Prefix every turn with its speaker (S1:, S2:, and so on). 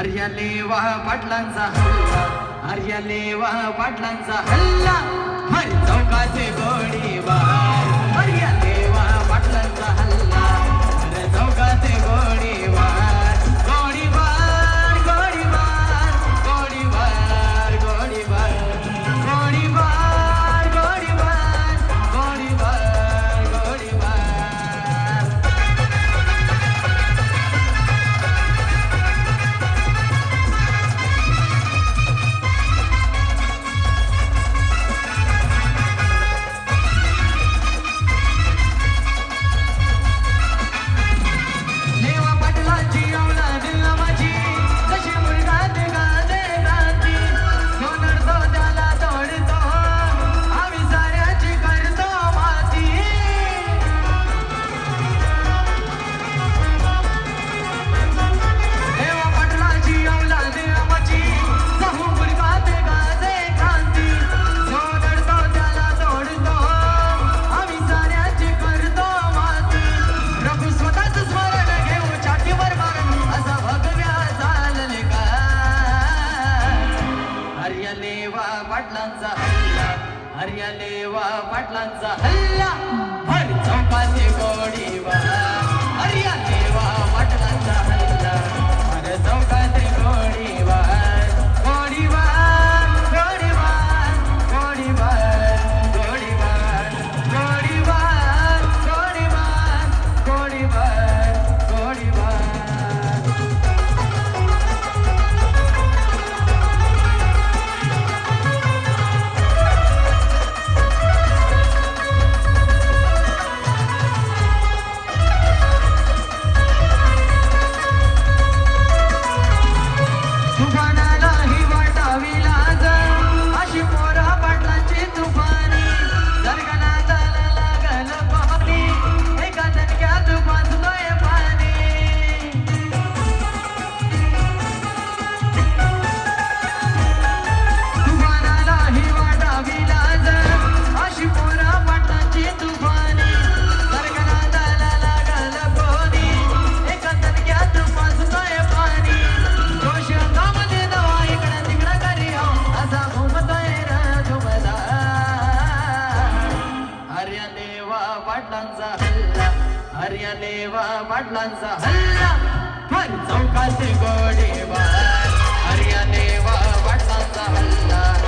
S1: हर्याले वाह पाटलांचा हल्ला हर्याले वाह पाटलांचा हल्ला. हर चौकाचे गोडी देवा पाटलांचा हल्ला. हरियाले वा पाटलांचा हल्ला. हर चौपाल या देवा पाटलांचा हल्ला. पण चौकाचे गोडे बाळ हरिया देवा पाटलांचा हल्ला.